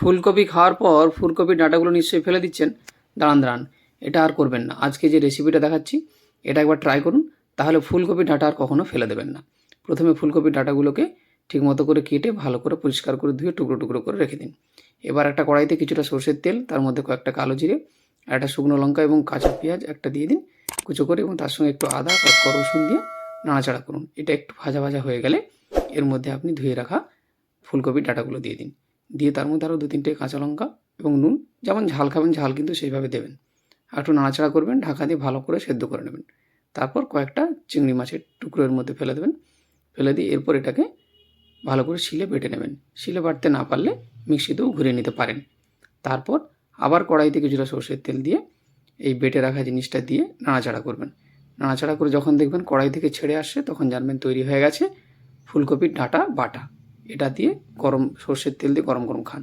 ফুলকপি খাওয়ার পর ফুলকপির ডাঁটাগুলো নিশ্চয়ই ফেলে দিচ্ছেন। দাঁড়ান দাঁড়ান, এটা আর করবেন না। আজকে যে রেসিপিটা দেখাচ্ছি, এটা একবার ট্রাই করুন, তাহলে ফুলকপির ডাঁটা আর কখনও ফেলে দেবেন না। প্রথমে ফুলকপির ডাঁটাগুলোকে ঠিকমতো করে কেটে ভালো করে পরিষ্কার করে ধুয়ে টুকরো টুকরো করে রেখে দিন। এবার একটা কড়াইতে কিছুটা সর্ষের তেল, তার মধ্যে কয়েকটা কালো জিরে একটা শুকনো লঙ্কা এবং কাঁচা পেঁয়াজ একটা দিয়ে দিন কুচো করে, এবং তার সঙ্গে একটু আদা আর রসুন দিয়ে নাড়াচাড়া করুন। এটা একটু ভাজা ভাজা হয়ে গেলে এর মধ্যে আপনি ধুয়ে রাখা ফুলকপির ডাঁটাগুলো দিয়ে দিন। দিয়ে তার মধ্যে আরও দু তিনটে কাঁচা লঙ্কা এবং নুন, যেমন ঝাল খাবেন, ঝাল কিন্তু সেইভাবে দেবেন। আর একটু নাড়াচাড়া করবেন, ঢাকা দিয়ে ভালো করে সেদ্ধ করে নেবেন। তারপর কয়েকটা চিংড়ি মাছের টুকরোর মধ্যে ফেলে দেবেন। ফেলে দিয়ে এরপর এটাকে ভালো করে শিলে বেটে নেবেন। শিলে বাটতে না পারলে মিক্সিতেও ঘুরিয়ে নিতে পারেন। তারপর আবার কড়াইতে কিছুটা সর্ষের তেল দিয়ে এই বেটে রাখা জিনিসটা দিয়ে নাড়াচাড়া করবেন। নাড়াচাড়া করে যখন দেখবেন কড়াই থেকে ছেড়ে আসছে, তখন জানবেন তৈরি হয়ে গেছে ফুলকপির ডাঁটা বাটা। এটা দিয়ে গরম সর্ষের তেল দিয়ে গরম গরম খান।